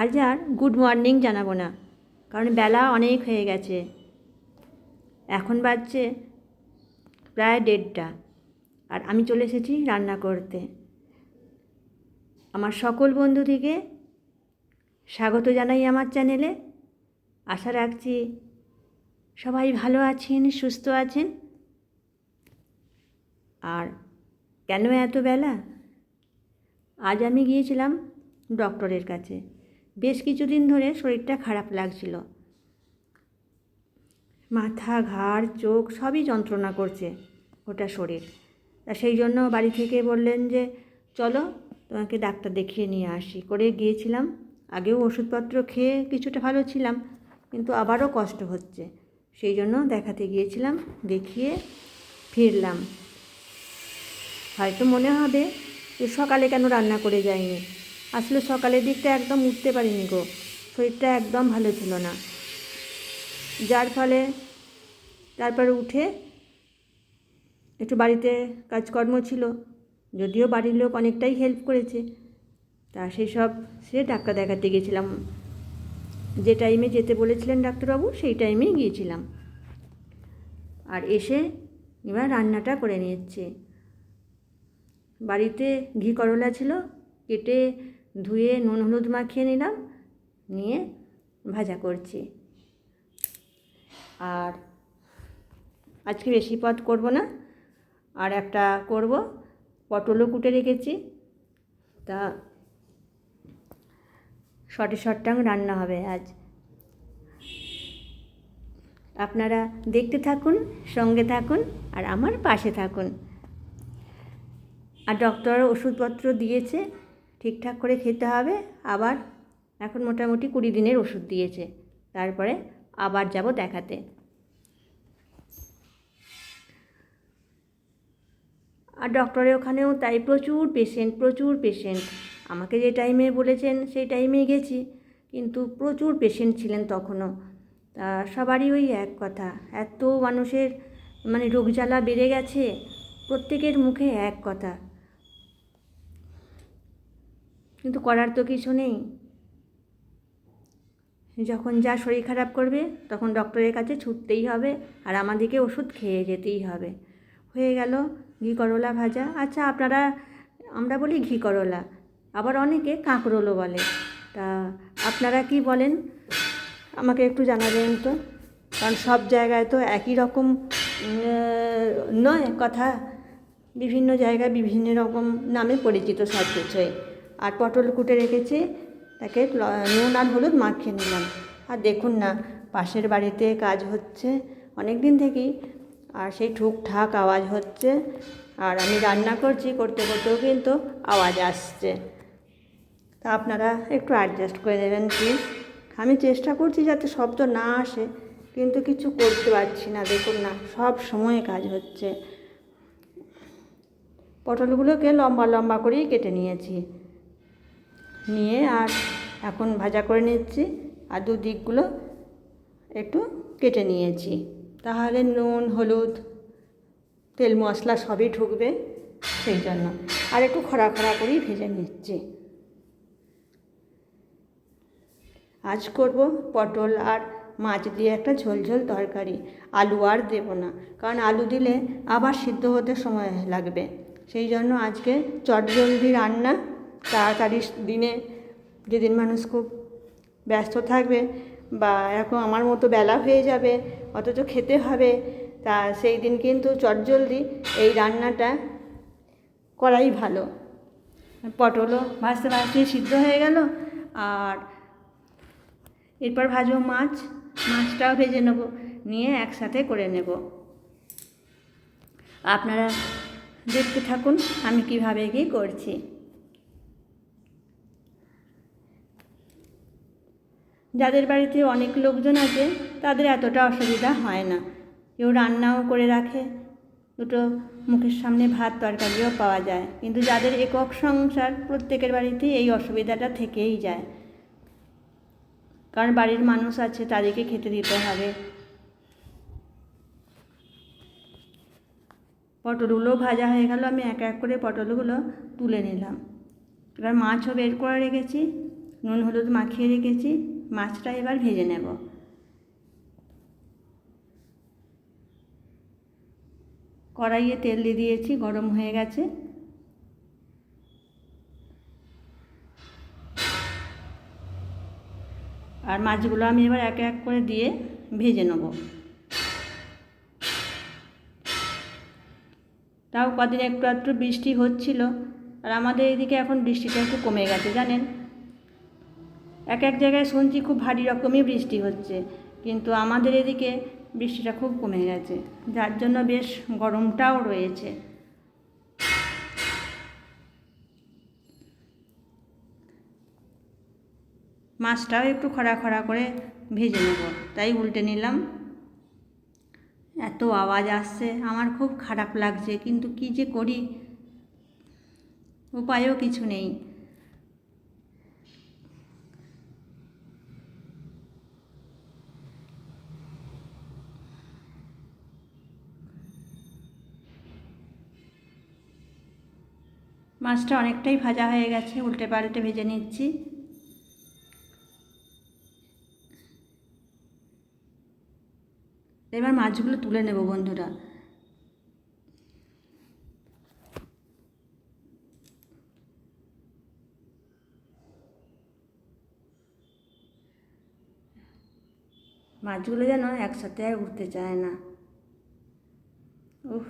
আজ আর good morning জানাব না, কারণ বেলা অনেক হয়ে গেছে। এখন বাজছে প্রায় দেড়টা, আর আমি চলে এসেছি রান্না করতে। আমার সকল বন্ধুদিকে স্বাগত জানাই আমার চ্যানেলে। আশা রাখছি সবাই ভালো আছেন, সুস্থ আছেন। আর কেন এত বেলা? আজ আমি গিয়েছিলাম ডক্টরের কাছে। বেশ কিছুদিন ধরে শরীরটা খারাপ লাগছিল। মাথা, ঘাড়, চোখ সবই যন্ত্রণা করছে ওটা শরীর। তা সেই জন্য বাড়ি থেকে বললেন যে, চলো, তোমাকে ডাক্তার দেখিয়ে নিয়ে আসি। করে গিয়েছিলাম। আগেও ওষুধপত্র খেয়ে কিছুটা ভালো ছিলাম, কিন্তু আবারও কষ্ট হচ্ছে। সেই জন্য দেখাতে গিয়েছিলাম, দেখিয়ে ফিরলাম। হয়তো মনে হবে যে সকালে কেন রান্না করে যায়নি আসলে সকালের দিকটা একদম উঠতে পারিনি গো। শরীরটা একদম ভালো ছিল না। যার ফলে তারপরে উঠে একটু বাড়িতে কাজকর্ম ছিল, যদিও বাড়ির লোক অনেকটাই হেল্প করেছে। তা সেই সব সে ডাক্তার দেখাতে গেছিলাম। যে টাইমে যেতে বলেছিলেন ডাক্তারবাবু, সেই টাইমেই গিয়েছিলাম। আর এসে এবার রান্নাটা করে নিচ্ছে বাড়িতে ঘি করলা ছিল, কেটে ধুয়ে নুন হলুদ মাখিয়ে নিলাম, নিয়ে ভাজা করছি। আর আজকে বেশি পদ করব না, আর একটা করব, পটলও কুটে রেখেছি। তা শটে শটটাং রান্না হবে আজ। আপনারা দেখতে থাকুন, সঙ্গে থাকুন, আর আমার পাশে থাকুন। আর ডক্টর ওষুধপত্র দিয়েছে ঠিকঠাক করে খেতে হবে। আবার এখন মোটামুটি কুড়ি দিনের ওষুধ দিয়েছে। তারপরে আবার যাব দেখাতে। আর ডক্টরের ওখানেও তাই প্রচুর পেশেন্ট প্রচুর পেশেন্ট আমাকে যে টাইমে বলেছেন, সেই টাইমে গেছি। কিন্তু প্রচুর পেশেন্ট ছিলেন তখনও। তা সবারই ওই এক কথা। এত মানুষের মানে রোগ জ্বালা বেড়ে গেছে, প্রত্যেকের মুখে এক কথা। কিন্তু করার তো কিছু নেই। যখন যা শরীর খারাপ করবে, তখন ডক্টরের কাছে ছুটতেই হবে আর আমাদেরকে ওষুধ খেয়ে যেতেই হবে। হয়ে গেল ঘি করলা ভাজা। আচ্ছা আপনারা, আমরা বলি ঘি করলা, আবার অনেকে কাঁকরোলও বলে। তা আপনারা কি বলেন? আমাকে একটু জানাবেন তো। কারণ সব জায়গায় তো একই রকম নয়, কথা। বিভিন্ন জায়গায় বিভিন্ন রকম নামে পরিচিত সব কিছুই। আর পটল কুটে রেখেছি, তাকে নুন আর হলুদ মাখিয়ে নিলাম। আর দেখুন না, পাশের বাড়িতে কাজ হচ্ছে অনেক দিন থেকেই, আর সেই ঠুকঠাক আওয়াজ হচ্ছে। আর আমি রান্না করছি, করতে করতেও কিন্তু আওয়াজ আসছে। তা আপনারা একটু অ্যাডজাস্ট করে দেবেন প্লিজ আমি চেষ্টা করছি যাতে শব্দ না আসে, কিন্তু কিছু করতে পারছি না। দেখুন না, সব সময় কাজ হচ্ছে। পটলগুলোকে লম্বা লম্বা করেই কেটে নিয়েছি। নিয়ে আর এখন ভাজা করে নিচ্ছি আর দু দিকগুলো একটু কেটে নিয়েছি। তাহলে নুন, হলুদ, তেল, মশলা সবই ঢুকবে সেই জন্য। আর একটু খরা খরা করেই ভেজে নিচ্ছি। আজ করব পটল আর মাছ দিয়ে একটা ঝোল ঝোল তরকারি। আলু আর দেব না, কারণ আলু দিলে আবার সিদ্ধ হতে সময় লাগবে। সেই জন্য আজকে চটজলদি রান্না তাড়াতাড়ি দিনে যেদিন মানুষ খুব ব্যস্ত থাকবে বা এরকম আমার মতো বেলা হয়ে যাবে, অথচ খেতে হবে, তা সেই দিন কিন্তু চটজলদি এই রান্নাটা করাই ভালো। পটলও ভাজতে ভাজতে সিদ্ধ হয়ে গেল, আর এরপর ভাজবো মাছ, মাছটাও ভেজে নেব, নিয়ে একসাথে করে নেব। আপনারা দেখতে থাকুন আমি কীভাবে কি করছি। যাদের বাড়িতে অনেক লোকজন আছে, তাদের এতটা অসুবিধা হয় না। কেউ রান্নাও করে রাখে, দুটো মুখের সামনে ভাত তরকারিও পাওয়া যায়। কিন্তু যাদের একক সংসার, প্রত্যেকের বাড়িতে এই অসুবিধাটা থেকেই যায়। কারণ বাড়ির মানুষ আছে, তাদেরকে খেতে দিতে হবে। পটলগুলো ভাজা হয়ে গেল, আমি এক এক করে পটলগুলো তুলে নিলাম। এবার মাছও বের করে রেখেছি, নুন, হলুদ মাখিয়ে রেখেছি। মাছটা এবার ভেজে নেব। কড়াইয়ে তেল দিয়ে দিয়েছি, গরম হয়ে গেছে। আর মাছগুলো আমি এবার এক এক করে দিয়ে ভেজে নেব। তাও কদিন একটু একটু বৃষ্টি হচ্ছিল, আর আমাদের এদিকে এখন বৃষ্টিটা একটু কমে গেছে, জানেন? এক এক জায়গায় শুনছি খুব ভারী রকমই বৃষ্টি হচ্ছে, কিন্তু আমাদের এদিকে বৃষ্টিটা খুব কমে গেছে, যার জন্য বেশ গরমটাও রয়েছে। মাছটাও একটু খরা খরা করে ভেজে নেব, তাই উল্টে নিলাম। এত আওয়াজ আসছে, আমার খুব খারাপ লাগছে, কিন্তু কি যে করি, উপায়ও কিছু নেই। মাছটা অনেকটাই ভাজা হয়ে গেছে, উল্টে পাল্টে ভেজে নিচ্ছি। এবার মাছগুলো তুলে নেব বন্ধুরা। মাছগুলো যেন একসাথে আর উঠতে চায় না। উফ।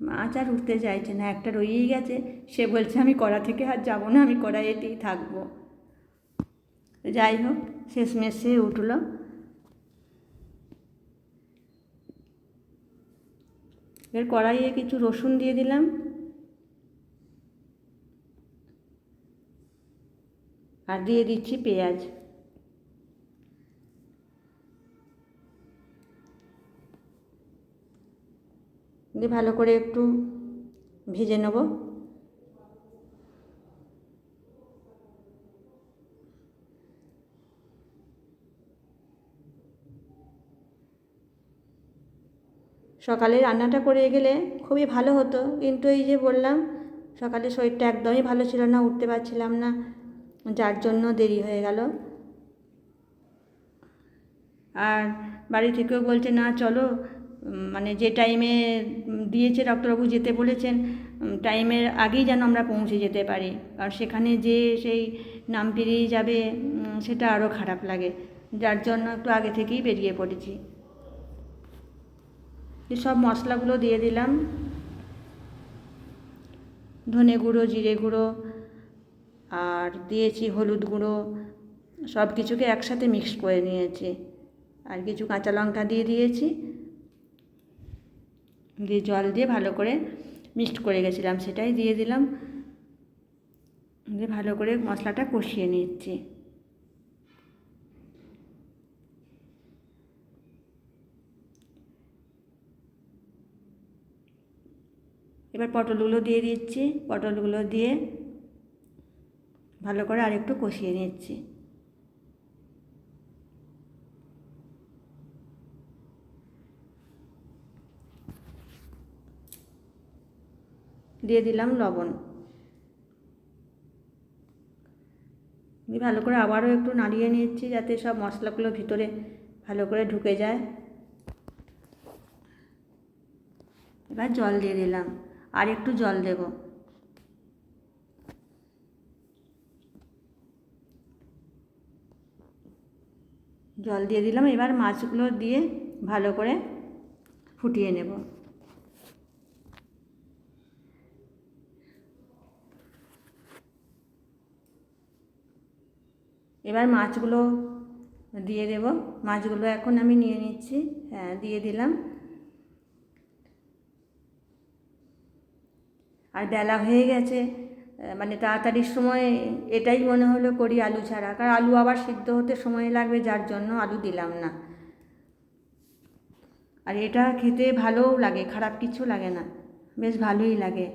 মাছ আর উঠতে চাইছে না, একটা রয়েই গেছে। সে বলছে, আমি কড়া থেকে আর যাব না, আমি কড়াইয়েতেই থাকব। যাই হোক, শেষমেশ সে উঠল। এর কড়াইয়ে কিছু রসুন দিয়ে দিলাম। আর দিয়ে দিচ্ছি পেঁয়াজ। দিয়ে ভালো করে একটু ভেজে নেব। সকালে রান্নাটা করে গেলে খুবই ভালো হতো, কিন্তু এই যে বললাম, সকালে শরীরটা একদমই ভালো ছিল না, উঠতে পারছিলাম না, যার জন্য দেরি হয়ে গেল। আর বাড়ি থেকেও বলছে, না, চলো মানে যে টাইমে দিয়েছে ডক্টরবাবু যেতে বলেছেন টাইমের আগেই যেন আমরা পৌঁছে যেতে পারি। কারণ সেখানে যে সেই নাম পেরিয়ে যাবে সেটা আরও খারাপ লাগে। যার জন্য একটু আগে থেকেই বেরিয়ে পড়েছি। সব মশলাগুলো দিয়ে দিলাম। ধনে গুঁড়ো, জিরে গুঁড়ো, আর দিয়েছি হলুদ গুঁড়ো। সব কিছুকে একসাথে মিক্স করে নিয়েছি। আর কিছু কাঁচা লঙ্কা দিয়ে দিয়েছি। দিয়ে জল দিয়ে ভালো করে মিক্সড করে গেছিলাম, সেটাই দিয়ে দিলাম। দিয়ে ভালো করে মশলাটা কষিয়ে নিচ্ছি। এবার পটলগুলো দিয়ে দিচ্ছি, পটলগুলো দিয়ে ভালো করে আরেকটু কষিয়ে নিচ্ছি। দিয়ে দিলাম লবণ। দিয়ে ভালো করে আবারও একটু নাড়িয়ে নিচ্ছি যাতে সব মশলাগুলো ভিতরে ভালো করে ঢুকে যায়। এবার জল দিয়ে দিলাম। আর একটু জল দেব। জল দিয়ে দিলাম। এবার মাছগুলো দিয়ে ভালো করে ফুটিয়ে নেব। এবার মাছগুলো দিয়ে দেব। মাছগুলো এখন আমি নিয়ে নিচ্ছি। হ্যাঁ দিয়ে দিলাম। আর বেলা হয়ে গেছে। মানে তাড়াতাড়ির সময়, এটাই মনে হলো করি আলু ছাড়া। কারণ আলু আবার সিদ্ধ হতে সময় লাগবে, যার জন্য আলু দিলাম না। আর এটা খেতে ভালোও লাগে, খারাপ কিছু লাগে না। বেশ ভালোই লাগে।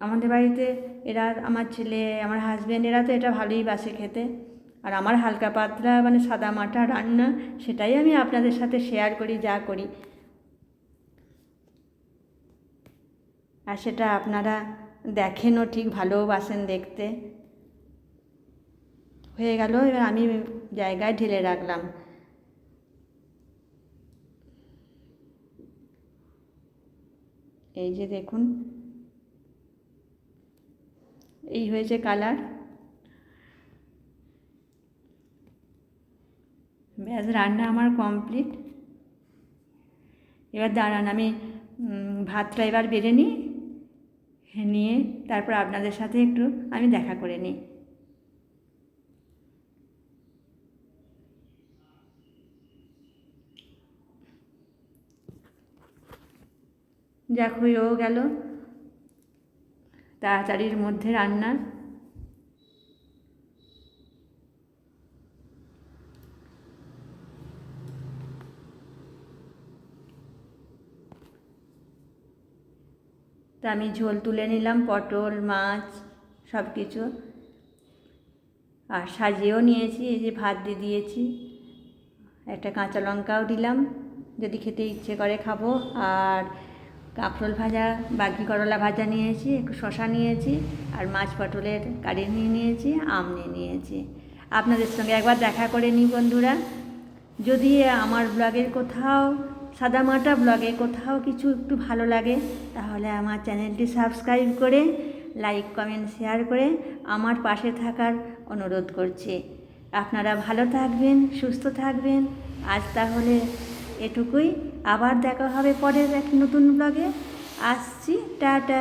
আমাদের বাড়িতে এরা, আমার ছেলে, আমার হাজব্যান্ড এরা তো এটা ভালোই বাসে খেতে। আর আমার হালকা পাতলা মানে সাদা মাটা রান্না, সেটাই আমি আপনাদের সাথে শেয়ার করি, যা করি। আর সেটা আপনারা দেখেনও ঠিক ভালোবাসেন দেখতে। হয়ে গেল, এবার আমি জায়গায় ঢেলে রাখলাম। এই যে দেখুন এই হয়েছে কালার। ব্যাস, রান্না আমার কমপ্লিট। এবার দাঁড়ান, আমি ভাতটা এবার বেড়ে নিই, নিয়ে তারপর আপনাদের সাথে একটু আমি দেখা করে নিই। যাক, হয়েও গেল। তাড়াতাড়ির মধ্যে রান্না। তা আমি ঝোল তুলে নিলাম, পটল, মাছ সব কিছু আর সাজিয়েও নিয়েছি, এই যে ভাত দিয়ে দিয়েছি। একটা কাঁচা লঙ্কাও দিলাম, যদি খেতে ইচ্ছে করে খাব। আর কাঁকরোল ভাজা, বাকি করলা ভাজা নিয়েছি, একটু শশা নিয়েছি, আর মাছ পটলের কারি নিয়ে নিয়েছি, আম নিয়ে নিয়েছি। আপনাদের সঙ্গে একবার দেখা করে নিই, বন্ধুরা। যদি আমার ব্লগের কোথাও, সাদামাটা ব্লগে কোথাও কিছু একটু ভালো লাগে, তাহলে আমার চ্যানেলটি সাবস্ক্রাইব করে, লাইক, কমেন্ট, শেয়ার করে আমার পাশে থাকার অনুরোধ করছি। আপনারা ভালো থাকবেন, সুস্থ থাকবেন। আজ তাহলে এটুকুই। আবার দেখা হবে পরের এক নতুন ব্লগে আসছি টাটা।